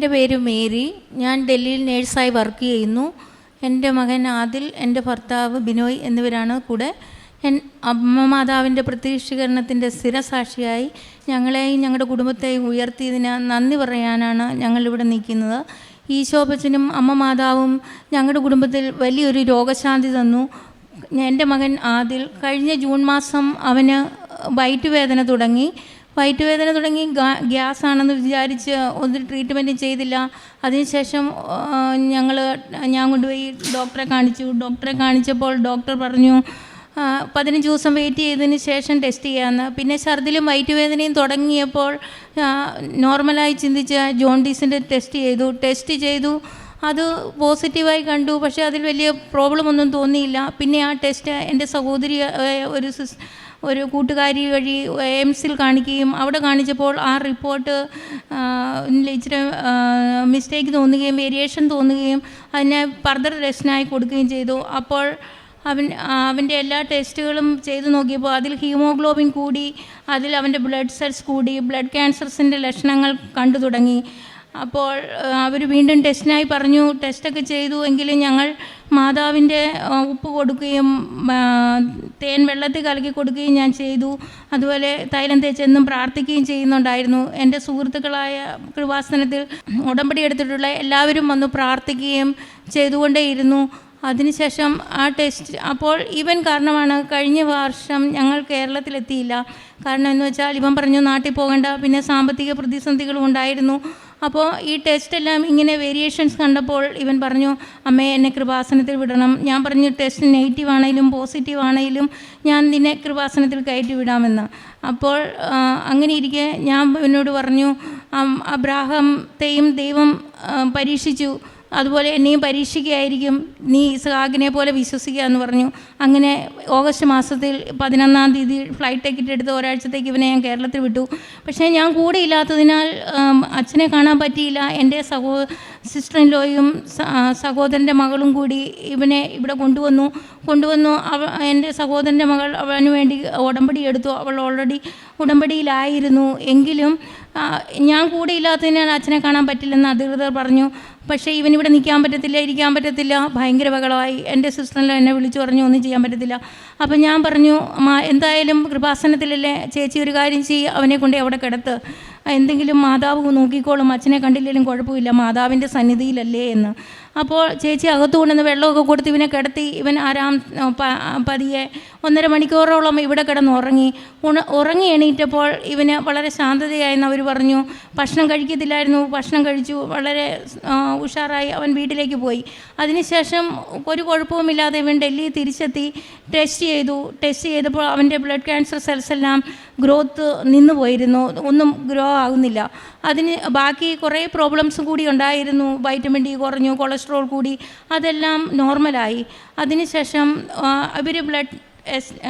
എന്റെ പേര് മേരി. ഞാൻ ഡൽഹിയിൽ നേഴ്സായി വർക്ക് ചെയ്യുന്നു. എന്റെ മകൻ ആദിൽ എന്റെ ഭർത്താവ് ബിനോയ് എന്നിവരാണ് കൂടെ. എൻ അമ്മ മാതാവിന്റെ പ്രത്യക്ഷീകരണത്തിന്റെ സ്ഥിരസാക്ഷിയായി ഞങ്ങളെയും ഞങ്ങളുടെ കുടുംബത്തെയും ഉയർത്തിയതിന് നന്ദി പറയാനാണ് ഞങ്ങളിവിടെ നിൽക്കുന്നത്. ഈശോപ്പച്ചനും അമ്മ മാതാവും ഞങ്ങളുടെ കുടുംബത്തിൽ വലിയൊരു രോഗശാന്തി തന്നു. എന്റെ മകൻ ആദിൽ കഴിഞ്ഞ ജൂൺ മാസം അവന് വയറ്റുവേദന തുടങ്ങി. വയറ്റുവേദന തുടങ്ങി ഗ്യാസ് ആണെന്ന് വിചാരിച്ച് ഒരു ട്രീറ്റ്മെന്റും ചെയ്തില്ല. അതിനുശേഷം ഞങ്ങൾ ഞാൻ കൊണ്ടുപോയി ഡോക്ടറെ കാണിച്ചു. ഡോക്ടറെ കാണിച്ചപ്പോൾ ഡോക്ടർ പറഞ്ഞു പതിനഞ്ച് ദിവസം വെയിറ്റ് ചെയ്തതിന് ശേഷം ടെസ്റ്റ് ചെയ്യാമെന്ന് പിന്നെ ഛർദിലും വയറ്റുവേദനയും തുടങ്ങിയപ്പോൾ നോർമലായി ചിന്തിച്ച ജോണ്ടീസിന്റെ ടെസ്റ്റ് ചെയ്തു. ടെസ്റ്റ് ചെയ്തു. അത് പോസിറ്റീവായി കണ്ടു. പക്ഷേ അതിൽ വലിയ പ്രോബ്ലം ഒന്നും തോന്നിയില്ല. പിന്നെ ആ ടെസ്റ്റ് എന്റെ സഹോദരി ഒരു സിസ് ഒരു കൂട്ടുകാരി വഴി എയിംസിൽ കാണിക്കുകയും അവിടെ കാണിച്ചപ്പോൾ ആ റിപ്പോർട്ട് ഇച്ചിരി മിസ്റ്റേക്ക് തോന്നുകയും വേരിയേഷൻ തോന്നുകയും അതിനെ ഫർദർ ടെസ്റ്റിനായി കൊടുക്കുകയും ചെയ്തു. അപ്പോൾ അവൻ അവന്റെ എല്ലാ ടെസ്റ്റുകളും ചെയ്തു നോക്കിയപ്പോൾ അതിൽ ഹീമോഗ്ലോബിൻ കൂടി അതിൽ അവന്റെ ബ്ലഡ് സെൽസ് കൂടി ബ്ലഡ് ക്യാൻസർസിന്റെ ലക്ഷണങ്ങൾ കണ്ടു തുടങ്ങി. അപ്പോൾ അവർ വീണ്ടും ടെസ്റ്റിനായി പറഞ്ഞു ടെസ്റ്റൊക്കെ ചെയ്തു എങ്കിലും ഞങ്ങൾ മാതാവിന്റെ ഉപ്പ് കൊടുക്കുകയും തേൻ വെള്ളത്തിൽ കലക്കി കൊടുക്കുകയും ഞാൻ ചെയ്തു. അതുപോലെ തൈലം തേച്ചെന്നും പ്രാർത്ഥിക്കുകയും ചെയ്യുന്നുണ്ടായിരുന്നു. എന്റെ സുഹൃത്തുക്കളായ കൃപാസനത്തിൽ ഉടമ്പടി എടുത്തിട്ടുള്ള എല്ലാവരും വന്ന് പ്രാർത്ഥിക്കുകയും ചെയ്തുകൊണ്ടേയിരുന്നു. അതിനുശേഷം ആ ടെസ്റ്റ് അപ്പോൾ ഇവൻ കാരണമാണ് കഴിഞ്ഞ വർഷം ഞങ്ങൾ കേരളത്തിലെത്തിയില്ല. കാരണം എന്ന് വെച്ചാൽ ഇവൻ പറഞ്ഞു നാട്ടിൽ പോകേണ്ട. പിന്നെ സാമ്പത്തിക പ്രതിസന്ധികളും ഉണ്ടായിരുന്നു. അപ്പോൾ ഈ ടെസ്റ്റ് എല്ലാം ഇങ്ങനെ വേരിയേഷൻസ് കണ്ടപ്പോൾ ഇവൻ പറഞ്ഞു അമ്മേ എന്നെ കൃപാസനത്തിൽ വിടണം. ഞാൻ പറഞ്ഞു ടെസ്റ്റ് നെഗറ്റീവ് ആണെങ്കിലും പോസിറ്റീവ് ആണെങ്കിലും ഞാൻ നിന്നെ കൃപാസനത്തിൽ കയറ്റി വിടാമെന്ന്. അപ്പോൾ അങ്ങനെ ഇരിക്കെ ഞാൻ ഇവനോട് പറഞ്ഞു "അം, അബ്രാഹത്തെയും ദൈവം പരീക്ഷിച്ചു. അതുപോലെ എന്നെയും പരീക്ഷിക്കുകയായിരിക്കും. നീ സാഗിനെ പോലെ വിശ്വസിക്കുക എന്ന് പറഞ്ഞു. അങ്ങനെ ഓഗസ്റ്റ് മാസത്തിൽ പതിനൊന്നാം തീയതി ഫ്ലൈറ്റ് ടിക്കറ്റ് എടുത്ത് ഒരാഴ്ചത്തേക്ക് ഇവനെ ഞാൻ കേരളത്തിൽ വിട്ടു. പക്ഷേ ഞാൻ കൂടെ ഇല്ലാത്തതിനാൽ അച്ഛനെ കാണാൻ പറ്റിയില്ല. എന്റെ സഹോ സിസ്റ്ററിൻലോയും സഹോദരന്റെ മകളും കൂടി ഇവനെ ഇവിടെ കൊണ്ടുവന്നു. കൊണ്ടുവന്നു. അവ എന്റെ സഹോദരന്റെ മകൾ അവന് വേണ്ടി ഉടമ്പടി എടുത്തു. അവൾ ഓൾറെഡി ഉടമ്പടിയിലായിരുന്നു. എങ്കിലും ഞാൻ കൂടെ ഇല്ലാത്തതിനാൽ അച്ഛനെ കാണാൻ പറ്റില്ലെന്ന് അധികൃതർ പറഞ്ഞു. പക്ഷേ ഇവൻ ഇവിടെ നിൽക്കാൻ പറ്റത്തില്ല ഇരിക്കാൻ പറ്റത്തില്ല. ഭയങ്കര ബഹളമായി. എന്റെ സിസ്റ്ററിൽ എന്നെ വിളിച്ചു പറഞ്ഞു ഒന്നും ചെയ്യാൻ പറ്റത്തില്ല. അപ്പം ഞാൻ പറഞ്ഞു എന്തായാലും കൃപാസനത്തിലല്ലേ? ചേച്ചി ഒരു കാര്യം ചെയ്യ്. അവനെ കൊണ്ട് അവിടെ കിടത്ത്? എന്തെങ്കിലും മാതാവ് നോക്കിക്കോളും അച്ഛനെ കണ്ടില്ലെങ്കിലും കുഴപ്പമില്ല മാതാവിന്റെ സന്നിധിയിലല്ലേ എന്ന്. അപ്പോൾ ചേച്ചി അകത്തു കൊണ്ടുവന്ന് വെള്ളമൊക്കെ കൊടുത്ത് ഇവനെ കിടത്തി ഇവൻ ആരാം പതിയെ ഒന്നര മണിക്കൂറോളം ഇവിടെ കിടന്ന് ഉറങ്ങി. ഉറങ്ങി എണീറ്റപ്പോൾ ഇവന് വളരെ ശാന്തതയായെന്ന് അവർ പറഞ്ഞു. ഭക്ഷണം കഴിക്കത്തില്ലായിരുന്നു ഭക്ഷണം കഴിച്ചു വളരെ ഉഷാറായി അവൻ വീട്ടിലേക്ക് പോയി. അതിനുശേഷം ഒരു കുഴപ്പവുമില്ലാതെ ഇവൻ ഡൽഹി തിരിച്ചെത്തി ടെസ്റ്റ് ചെയ്തു. ടെസ്റ്റ് ചെയ്തപ്പോൾ അവന്റെ ബ്ലഡ് ക്യാൻസർ സെൽസ് എല്ലാം ഗ്രോത്ത് നിന്നു പോയിരുന്നു ഒന്നും ഗ്രോ ആകുന്നില്ല അതിന് ബാക്കി കുറേ പ്രോബ്ലംസും കൂടി ഉണ്ടായിരുന്നു. വൈറ്റമിൻ ഡി കുറഞ്ഞു കൊളസ്ട്രോൾ കൂടി. അതെല്ലാം നോർമലായി അതിനുശേഷം അവർ ബ്ലഡ്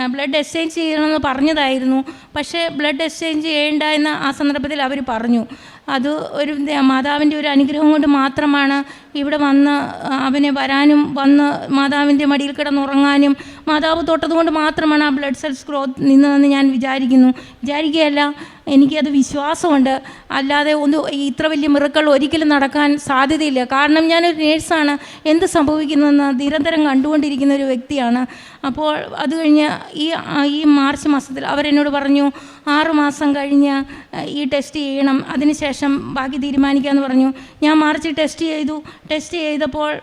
ബ്ലഡ് എക്സ്ചേഞ്ച് ചെയ്യണമെന്ന് പറഞ്ഞതായിരുന്നു. പക്ഷേ ബ്ലഡ് എക്സ്ചേഞ്ച് ചെയ്യേണ്ട എന്ന് ആ സന്ദർഭത്തിൽ അവർ പറഞ്ഞു. അത് ഒരു മാതാവിന്റെ ഒരു അനുഗ്രഹം കൊണ്ട് മാത്രമാണ് ഇവിടെ വന്ന് അവനെ വരാനും വന്ന് മാതാവിന്റെ മടിയിൽ കിടന്നുറങ്ങാനും മാതാവ് തൊട്ടതുകൊണ്ട് മാത്രമാണ് ആ ബ്ലഡ് സെൽസ് ഗ്രോത്ത് നിന്നതെന്ന് ഞാൻ വിചാരിക്കുന്നു. വിചാരിക്കുകയല്ല എനിക്കത് വിശ്വാസമുണ്ട്. അല്ലാതെ ഒന്ന് ഇത്ര വലിയ മിറക്കൾ ഒരിക്കലും നടക്കാൻ സാധ്യതയില്ല. കാരണം ഞാനൊരു നേഴ്സാണ്. എന്ത് സംഭവിക്കുന്നതെന്ന് നിരന്തരം കണ്ടുകൊണ്ടിരിക്കുന്ന ഒരു വ്യക്തിയാണ്. അപ്പോൾ അത് കഴിഞ്ഞ് ഈ ഈ മാർച്ച് മാസത്തിൽ അവരെന്നോട് പറഞ്ഞു ആറ് മാസം കഴിഞ്ഞ് ഈ ടെസ്റ്റ് ചെയ്യണം. അതിനുശേഷം ബാക്കി തീരുമാനിക്കാമെന്ന് പറഞ്ഞു. ഞാൻ മാർച്ച് ടെസ്റ്റ് ചെയ്തു. ടെസ്റ്റ് ചെയ്തപ്പോൾ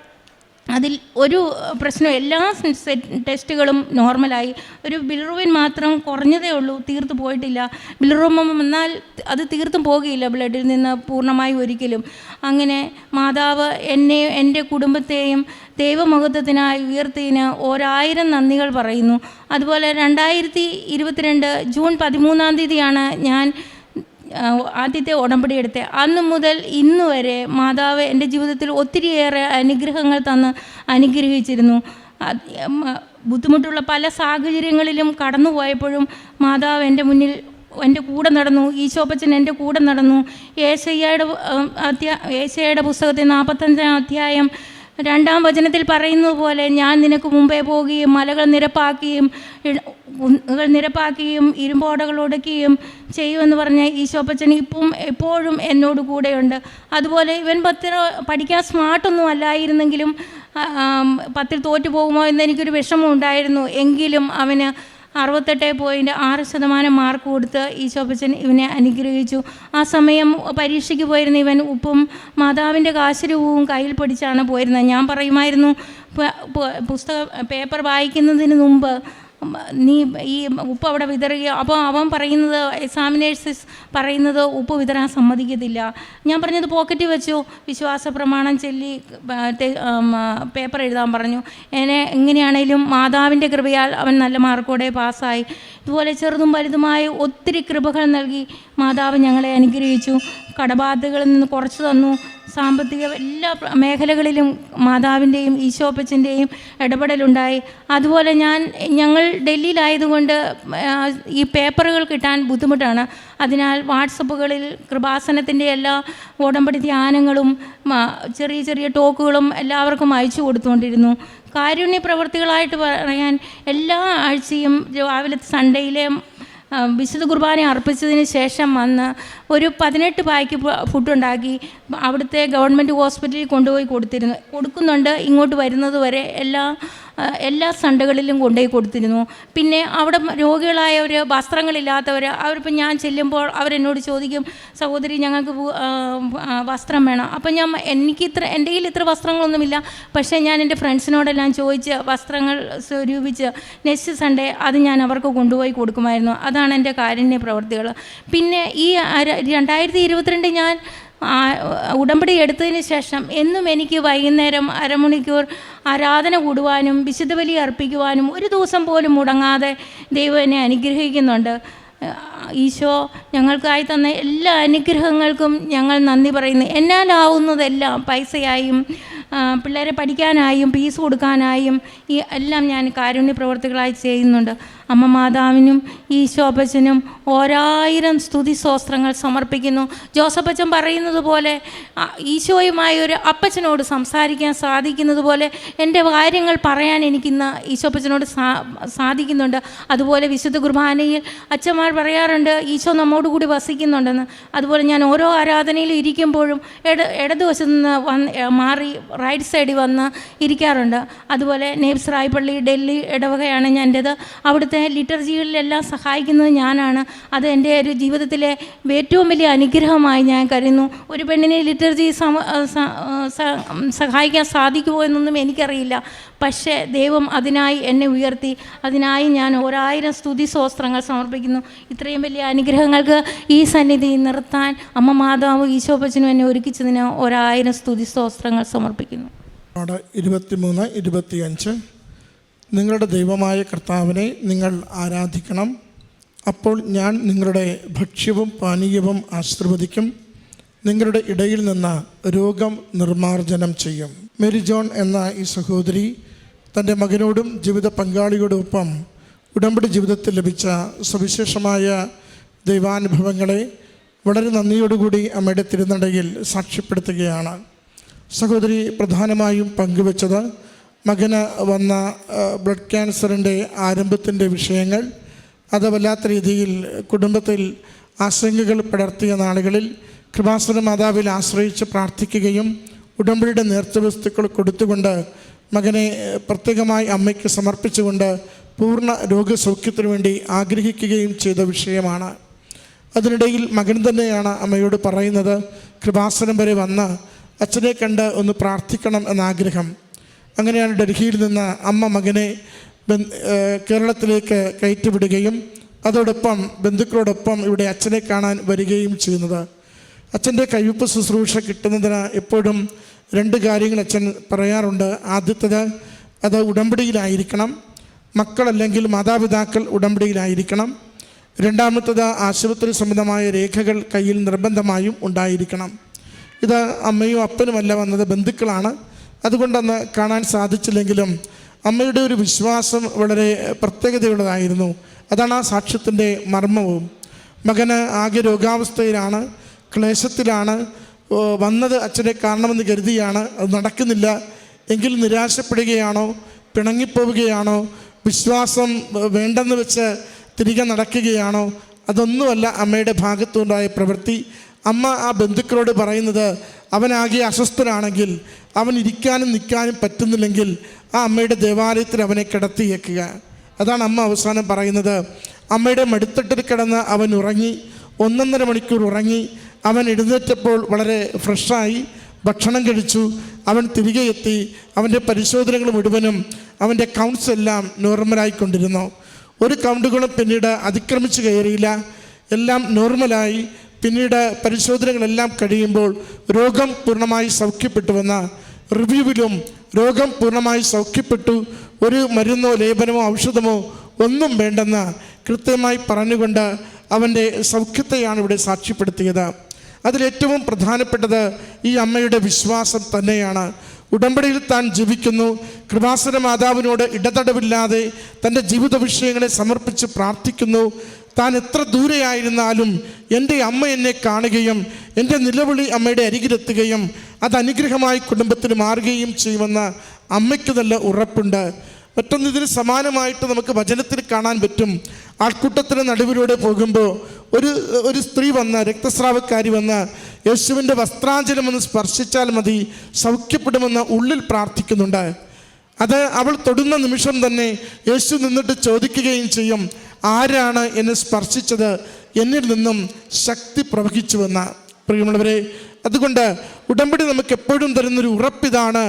അതിൽ ഒരു പ്രശ്നം എല്ലാ സെറ്റ് ടെസ്റ്റുകളും നോർമലായി. ഒരു ബിൽറുവിൻ മാത്രം കുറഞ്ഞതേ ഉള്ളൂ തീർത്ത് പോയിട്ടില്ല. ബിൽറുമം വന്നാൽ അത് തീർത്തും പോകുകയില്ല ബ്ലഡിൽ നിന്ന് പൂർണമായി ഒരിക്കലും. അങ്ങനെ മാതാവ് എന്നെ എന്റെ കുടുംബത്തെയും ദൈവമഹത്വത്തിനായി ഉയർത്തിന് ഒരായിരം നന്ദികൾ പറയുന്നു. അതുപോലെ രണ്ടായിരത്തി ഇരുപത്തിരണ്ട് ജൂൺ പതിമൂന്നാം തീയതിയാണ് ഞാൻ ആദ്യത്തെ ഉടമ്പടി എടുത്തത് അന്ന് മുതൽ ഇന്ന് വരെ മാതാവ് എന്റെ ജീവിതത്തിൽ ഒത്തിരിയേറെ അനുഗ്രഹങ്ങൾ തന്ന് അനുഗ്രഹിച്ചിരുന്നു. ബുദ്ധിമുട്ടുള്ള പല സാഹചര്യങ്ങളിലും കടന്നുപോയപ്പോഴും മാതാവ് എന്റെ മുന്നിൽ എന്റെ കൂടെ നടന്നു. ഈശോപ്പച്ചൻ എന്റെ കൂടെ നടന്നു. ഏശയ്യയുടെ അധ്യാ ഏശയ്യയുടെ പുസ്തകത്തിൽ നാൽപ്പത്തഞ്ചാം അധ്യായം രണ്ടാം വചനത്തിൽ പറയുന്നത് പോലെ ഞാൻ നിനക്ക് മുമ്പേ പോവുകയും മലകൾ നിരപ്പാക്കുകയും നിരപ്പാക്കുകയും ഇരുമ്പോടകൾ ഒടുക്കുകയും ചെയ്യുമെന്ന് പറഞ്ഞ ഈശോപ്പച്ചൻ ഇപ്പം എപ്പോഴും എന്നോട് കൂടെയുണ്ട്. അതുപോലെ ഇവൻ പത്തിൽ പഠിക്കാൻ സ്മാർട്ടൊന്നും അല്ലായിരുന്നെങ്കിലും പത്തിൽ തോറ്റു പോകുമോ എന്ന് എനിക്കൊരു വിഷമം ഉണ്ടായിരുന്നു. എങ്കിലും അവന് അറുപത്തെട്ട് പോയിന്റ് ആറ് ശതമാനം മാർക്ക് കൊടുത്ത് ഈശോപ്പച്ചൻ ഇവനെ അനുഗ്രഹിച്ചു. ആ സമയം പരീക്ഷയ്ക്ക് പോയിരുന്ന ഇവൻ ഉപ്പും മാതാവിന്റെ കാശരൂപവും കയ്യിൽ പിടിച്ചാണ് പോയിരുന്നത്. ഞാൻ പറയുമായിരുന്നു പുസ്തക പേപ്പർ വായിക്കുന്നതിന് മുമ്പ് നീ ഈ ഉപ്പ് അവിടെ വിതറുക അപ്പോൾ അവൻ പറയുന്നത് എക്സാമിനേഴ്സ് പറയുന്നത് ഉപ്പ് വിതരാൻ സമ്മതിക്കത്തില്ല. ഞാൻ പറഞ്ഞത് പോക്കറ്റിൽ വെച്ചു. വിശ്വാസ പ്രമാണം ചൊല്ലി പേപ്പർ എഴുതാൻ പറഞ്ഞു. എന്നെ എങ്ങനെയാണേലും മാതാവിന്റെ കൃപയാൽ അവൻ നല്ല മാർക്കോടെ പാസ്സായി. ഇതുപോലെ ചെറുതും വലുതുമായ ഒത്തിരി കൃപകൾ നൽകി മാതാവ് ഞങ്ങളെ അനുഗ്രഹിച്ചു. കടബാധകളിൽ നിന്ന് കുറച്ച് തന്നു. സാമ്പത്തിക എല്ലാ മേഖലകളിലും മാതാവിന്റെയും ഈശോപ്പച്ചന്റെയും ഇടപെടലുണ്ടായി. അതുപോലെ ഞാൻ ഞങ്ങൾ ഡൽഹിയിലായതുകൊണ്ട് ഈ പേപ്പറുകൾ കിട്ടാൻ ബുദ്ധിമുട്ടാണ്. അതിനാൽ വാട്സപ്പുകളിൽ കൃപാസനത്തിന്റെ എല്ലാ ഉടമ്പടി ധ്യാനങ്ങളും ചെറിയ ചെറിയ ടോക്കുകളും എല്ലാവർക്കും അയച്ചു കൊടുത്തുകൊണ്ടിരുന്നു. കാരുണ്യ പ്രവൃത്തികളായിട്ട് പറയാൻ എല്ലാ ആഴ്ചയും രാവിലത്തെ സൺഡേയിലെ വിശുദ്ധ കുർബാന അർപ്പിച്ചതിന് ശേഷം വന്ന് ഒരു പതിനെട്ട് പായ്ക്ക് ഫുഡ് ഉണ്ടാക്കി അവിടുത്തെ ഗവൺമെന്റ് ഹോസ്പിറ്റലിൽ കൊണ്ടുപോയി കൊടുത്തിരുന്നു. കൊടുക്കുന്നുണ്ട്. ഇങ്ങോട്ട് വരുന്നത് വരെ എല്ലാ എല്ലാ സണ്ടകളിലും കൊണ്ടുപോയി കൊടുത്തിരുന്നു. പിന്നെ അവിടെ രോഗികളായവർ വസ്ത്രങ്ങളില്ലാത്തവർ അവരിപ്പോൾ ഞാൻ ചെല്ലുമ്പോൾ അവരെന്നോട് ചോദിക്കും സഹോദരി ഞങ്ങൾക്ക് വസ്ത്രം വേണം. അപ്പം ഞാൻ എനിക്ക് ഇത്ര എന്റെ കയ്യിൽ ഇത്ര വസ്ത്രങ്ങളൊന്നുമില്ല. പക്ഷേ ഞാൻ എന്റെ ഫ്രണ്ട്സിനോടെല്ലാം ചോദിച്ച് വസ്ത്രങ്ങൾ സ്വരൂപിച്ച് നെക്സ്റ്റ് സൺഡേ അത് ഞാൻ അവർക്ക് കൊണ്ടുപോയി കൊടുക്കുമായിരുന്നു. അതാണ് എന്റെ കാരുണ്യ പ്രവർത്തികൾ പിന്നെ ഈ രണ്ടായിരത്തി ഇരുപത്തിരണ്ട് ഞാൻ ഉടമ്പടി എടുത്തതിന് ശേഷം എന്നും എനിക്ക് വൈകുന്നേരം അരമണിക്കൂർ ആരാധന കൂടുവാനും വിശുദ്ധ ബലി അർപ്പിക്കുവാനും ഒരു ദിവസം പോലും മുടങ്ങാതെ ദൈവം എന്നെ അനുഗ്രഹിക്കുന്നുണ്ട്. ഈശോ ഞങ്ങൾക്കായി തന്ന എല്ലാ അനുഗ്രഹങ്ങൾക്കും ഞങ്ങൾ നന്ദി പറയുന്നു. എന്നാലാവുന്നതെല്ലാം പൈസയായും പിള്ളേരെ പഠിക്കാനായും ഫീസ് കൊടുക്കാനായും ഈ എല്ലാം ഞാൻ കാരുണ്യ പ്രവർത്തികളായി ചെയ്യുന്നുണ്ട്. അമ്മ മാതാവിനും ഈശോപ്പച്ചനും ഓരായിരം സ്തുതി സ്തോത്രങ്ങൾ സമർപ്പിക്കുന്നു. ജോസഫച്ചൻ പറയുന്നത് പോലെ ഈശോയുമായി ഒരു അപ്പച്ചനോട് സംസാരിക്കാൻ സാധിക്കുന്നത് പോലെ എന്റെ കാര്യങ്ങൾ പറയാൻ എനിക്കിന്ന് ഈശോപ്പച്ചനോട് സാ സാധിക്കുന്നുണ്ട്. അതുപോലെ വിശുദ്ധ കുർബാനയിൽ അച്ഛന്മാർ പറയാറുണ്ട് ഈശോ നമ്മോട് കൂടി വസിക്കുന്നുണ്ടെന്ന്. അതുപോലെ ഞാൻ ഓരോ ആരാധനയിൽ ഇരിക്കുമ്പോഴും ഇട ഇടതുവശത്ത് നിന്ന് വന്ന് മാറി റൈറ്റ് സൈഡിൽ വന്ന് ഇരിക്കാറുണ്ട്. അതുപോലെ നേബ്സ് റായ്പള്ളി ഡൽഹി ഇടവകയാണ് ഞാൻ എന്റേത്. അവിടുത്തെ ലിറ്റർജികളിലെല്ലാം സഹായിക്കുന്നത് ഞാനാണ്. അത് എന്റെ ഒരു ജീവിതത്തിലെ ഏറ്റവും വലിയ അനുഗ്രഹമായി ഞാൻ കരുതുന്നു. ഒരു പെണ്ണിനെ ലിറ്റർജി സഹായിക്കാൻ സാധിക്കുമോ എന്നൊന്നും എനിക്കറിയില്ല. പക്ഷേ ദൈവം അതിനായി എന്നെ ഉയർത്തി. അതിനായി ഞാൻ ഒരായിരം സ്തുതി സ്വസ്ത്രങ്ങൾ സമർപ്പിക്കുന്നു. ഇത്രയും വലിയ അനുഗ്രഹങ്ങൾക്ക് ഈ സന്നിധി നിർത്താൻ അമ്മ മാതാവ് ഈശോപ്പച്ചനും എന്നെ ഒരുക്കിച്ചതിന് ഒരായിരം സ്തുതി സ്വസ്ത്രങ്ങൾ സമർപ്പിക്കുന്നു. ഇരുപത്തിമൂന്ന് ഇരുപത്തിയഞ്ച്. നിങ്ങളുടെ ദൈവമായ കർത്താവിനെ നിങ്ങൾ ആരാധിക്കണം. അപ്പോൾ ഞാൻ നിങ്ങളുടെ ഭക്ഷ്യവും പാനീയവും ആശീർവദിക്കും. നിങ്ങളുടെ ഇടയിൽ നിന്ന് രോഗം നിർമാർജനം ചെയ്യും. മേരി ജോൺ എന്ന ഈ സഹോദരി തന്റെ മകനോടും ജീവിത പങ്കാളിയോടൊപ്പം ഉടമ്പടി ജീവിതത്തിൽ ലഭിച്ച സവിശേഷമായ ദൈവാനുഭവങ്ങളെ വളരെ നന്ദിയോടുകൂടി അമ്മയുടെ തിരുനടയിൽ സാക്ഷ്യപ്പെടുത്തുകയാണ്. സഹോദരി പ്രധാനമായും പങ്കുവച്ചത് മകന് വന്ന ബ്ലഡ് ക്യാൻസറിന്റെ ആരംഭത്തിന്റെ വിഷയങ്ങൾ അത് വല്ലാത്ത രീതിയിൽ കുടുംബത്തിൽ ആശങ്കകൾ പടർത്തിയ നാളുകളിൽ കൃപാസുര മാതാവിൽ ആശ്രയിച്ച് പ്രാർത്ഥിക്കുകയും ഉടമ്പടിയുടെ നേർച്ചവസ്തുക്കൾ കൊടുത്തുകൊണ്ട് മകനെ പ്രത്യേകമായി അമ്മയ്ക്ക് സമർപ്പിച്ചുകൊണ്ട് പൂർണ രോഗസൗഖ്യത്തിനു വേണ്ടി ആഗ്രഹിക്കുകയും ചെയ്ത വിഷയമാണ്. അതിനിടയിൽ മകൻ തന്നെയാണ് അമ്മയോട് പറയുന്നത് കൃപാസനം വരെ വന്ന് അച്ഛനെ കണ്ട് ഒന്ന് പ്രാർത്ഥിക്കണം എന്ന ആഗ്രഹം അങ്ങനെയാണ് ഡൽഹിയിൽ നിന്ന് അമ്മ മകനെ കേരളത്തിലേക്ക് കയറ്റിവിടുകയും അതോടൊപ്പം ബന്ധുക്കളോടൊപ്പം ഇവിടെ അച്ഛനെ കാണാൻ വരികയും ചെയ്യുന്നത്. അച്ഛന്റെ കയ്യൊപ്പ് ശുശ്രൂഷ കിട്ടുന്നതിന് എപ്പോഴും രണ്ട് കാര്യങ്ങൾ അച്ഛൻ പറയാറുണ്ട്. ആദ്യത്തേത് അത് ഉടമ്പടിയിലായിരിക്കണം. മക്കളല്ലെങ്കിൽ മാതാപിതാക്കൾ ഉടമ്പടിയിലായിരിക്കണം. രണ്ടാമത്തത് ആശുപത്രി സംബന്ധമായ രേഖകൾ കയ്യിൽ നിർബന്ധമായും ഉണ്ടായിരിക്കണം. ഇത് അമ്മയും അപ്പനുമല്ല വന്നത് ബന്ധുക്കളാണ്. അതുകൊണ്ടന്ന് കാണാൻ സാധിച്ചില്ലെങ്കിലും അമ്മയുടെ ഒരു വിശ്വാസം വളരെ പ്രത്യേകതയുള്ളതായിരുന്നു. അതാണ് ആ സാക്ഷ്യത്തിന്റെ മർമ്മവും. മകന് ആകെ രോഗാവസ്ഥയിലാണ് ക്ലേശത്തിലാണ് വന്നത് അച്ഛനെ കാണണമെന്ന് കരുതിയാണ് അത് നടക്കുന്നില്ല. എങ്കിൽ നിരാശപ്പെടുകയാണോ പിണങ്ങിപ്പോവുകയാണോ വിശ്വാസം വേണ്ടെന്ന് വെച്ച് തിരികെ നടക്കുകയാണോ അതൊന്നുമല്ല അമ്മയുടെ ഭാഗത്തുണ്ടായ പ്രവൃത്തി. അമ്മ ആ ബന്ധുക്കളോട് പറയുന്നത് അവനാകെ അസ്വസ്ഥനാണെങ്കിൽ അവൻ ഇരിക്കാനും നിൽക്കാനും പറ്റുന്നില്ലെങ്കിൽ ആ അമ്മയുടെ ദേവാലയത്തിൽ അവനെ കിടത്തിയേക്കുക. അതാണ് അമ്മ അവസാനം പറയുന്നത്. അമ്മയുടെ മടിത്തട്ടിൽ കിടന്ന് അവൻ ഉറങ്ങി ഒന്നൊന്നര മണിക്കൂർ ഉറങ്ങി അവൻ എഴുന്നേറ്റപ്പോൾ വളരെ ഫ്രഷായി ഭക്ഷണം കഴിച്ചു. അവൻ തിരികെ എത്തി അവന്റെ പരിശോധനകൾ മുഴുവനും അവന്റെ കൗണ്ട്സ് എല്ലാം നോർമലായിക്കൊണ്ടിരുന്നു ഒരു കൗണ്ടുകളും പിന്നീട് അതിക്രമിച്ച് കയറിയില്ല. എല്ലാം നോർമലായി പിന്നീട് പരിശോധനകളെല്ലാം കഴിയുമ്പോൾ രോഗം പൂർണമായി സൗഖ്യപ്പെട്ടുവെന്ന റിവ്യൂവിലും രോഗം പൂർണമായി സൗഖ്യപ്പെട്ടു. ഒരു മരുന്നോ ലേപനമോ ഔഷധമോ ഒന്നും വേണ്ടെന്ന് കൃത്യമായി പറഞ്ഞുകൊണ്ട് അവന്റെ സൗഖ്യത്തെയാണ് ഇവിടെ സാക്ഷ്യപ്പെടുത്തിയത്. അതിലേറ്റവും പ്രധാനപ്പെട്ടത് ഈ അമ്മയുടെ വിശ്വാസം തന്നെയാണ്. ഉടമ്പടിയിൽ താൻ ജീവിക്കുന്നു. കൃപാസന മാതാവിനോട് ഇടതടവില്ലാതെ തന്റെ ജീവിത വിഷയങ്ങളെ സമർപ്പിച്ച് പ്രാർത്ഥിക്കുന്നു. താൻ എത്ര ദൂരെയായിരുന്നാലും എന്റെ അമ്മ എന്നെ കാണുകയും എന്റെ നിലവിളി അമ്മയുടെ അരികിലെത്തുകയും അത് അനുഗ്രഹമായി കുടുംബത്തിന് മാറുകയും ചെയ്യുമെന്ന അമ്മയ്ക്ക് നല്ല ഉറപ്പുണ്ട്. മറ്റൊന്ന് ഇതിന് സമാനമായിട്ട് നമുക്ക് വചനത്തിൽ കാണാൻ പറ്റും. ആൾക്കൂട്ടത്തിന് നടുവിലൂടെ പോകുമ്പോൾ ഒരു ഒരു സ്ത്രീ വന്ന് രക്തസ്രാവക്കാരി വന്ന് യേശുവിന്റെ വസ്ത്രാഞ്ചലം ഒന്ന് സ്പർശിച്ചാൽ മതി സൗഖ്യപ്പെടുമെന്ന് ഉള്ളിൽ പ്രാർത്ഥിക്കുന്നുണ്ട്. അത് അവൾ തൊടുന്ന നിമിഷം തന്നെ യേശു നിന്നിട്ട് ചോദിക്കുകയും ചെയ്യും ആരാണ് എന്നെ സ്പർശിച്ചത്? എന്നിൽ നിന്നും ശക്തി പ്രവഹിച്ചുവെന്ന പ്രിയമുള്ളവരെ അതുകൊണ്ട് ഉടമ്പടി നമുക്ക് എപ്പോഴും തരുന്നൊരു ഉറപ്പിതാണ്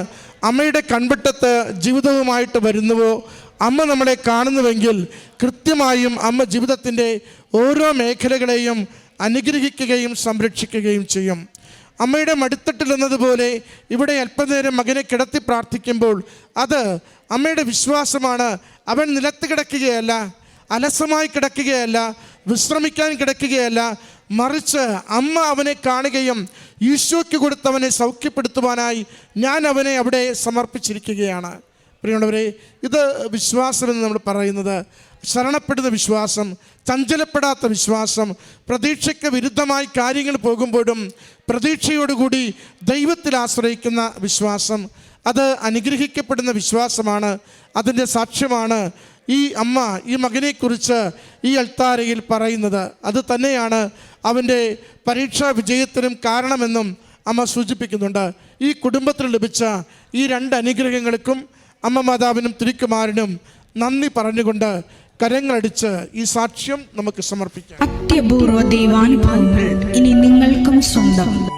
അമ്മയുടെ കൺവെട്ടത്ത് ജീവിതവുമായിട്ട് വരുന്നുവോ? അമ്മ നമ്മളെ കാണുന്നുവെങ്കിൽ കൃത്യമായും അമ്മ ജീവിതത്തിന്റെ ഓരോ മേഖലകളെയും അനുഗ്രഹിക്കുകയും സംരക്ഷിക്കുകയും ചെയ്യും. അമ്മയുടെ മടിത്തട്ടിൽ എന്നതുപോലെ ഇവിടെ അല്പനേരം മകനെ കിടത്തി പ്രാർത്ഥിക്കുമ്പോൾ അത് അമ്മയുടെ വിശ്വാസമാണ്. അവൻ നിലത്ത് കിടക്കുകയല്ല. അലസമായി കിടക്കുകയല്ല വിശ്രമിക്കാൻ കിടക്കുകയല്ല മറിച്ച് അമ്മ അവനെ കാണുകയും ഈശോയ്ക്ക് കൊടുത്തവനെ സൗഖ്യപ്പെടുത്തുവാനായി ഞാൻ അവനെ അവിടെ സമർപ്പിച്ചിരിക്കുകയാണ്. പ്രിയമുള്ളവരെ ഇത് വിശ്വാസമെന്ന് നമ്മൾ പറയുന്നത് ശരണപ്പെടുന്ന വിശ്വാസം ചഞ്ചലപ്പെടാത്ത വിശ്വാസം പ്രതീക്ഷയ്ക്ക് വിരുദ്ധമായി കാര്യങ്ങൾ പോകുമ്പോഴും പ്രതീക്ഷയോടുകൂടി ദൈവത്തിൽ ആശ്രയിക്കുന്ന വിശ്വാസം. അത് അനുഗ്രഹിക്കപ്പെടുന്ന വിശ്വാസമാണ് അതിന്റെ സാക്ഷ്യമാണ് ഈ അമ്മ ഈ മകനെക്കുറിച്ച് ഈ അൾത്താരയിൽ പറയുന്നത് അത് തന്നെയാണ് അവന്റെ പരീക്ഷാ വിജയത്തിനും കാരണമെന്നും അമ്മ സൂചിപ്പിക്കുന്നുണ്ട്. ഈ കുടുംബത്തിൽ ലഭിച്ച ഈ രണ്ട് അനുഗ്രഹങ്ങൾക്കും അമ്മ മാതാവിനും തിരുക്കുമാരനും നന്ദി പറഞ്ഞുകൊണ്ട് കരങ്ങളടിച്ച് ഈ സാക്ഷ്യം നമുക്ക് സമർപ്പിക്കാം. അത്യപൂർവ ദൈവാനുഭവങ്ങൾ ഇനി നിങ്ങൾക്കും സ്വന്തം.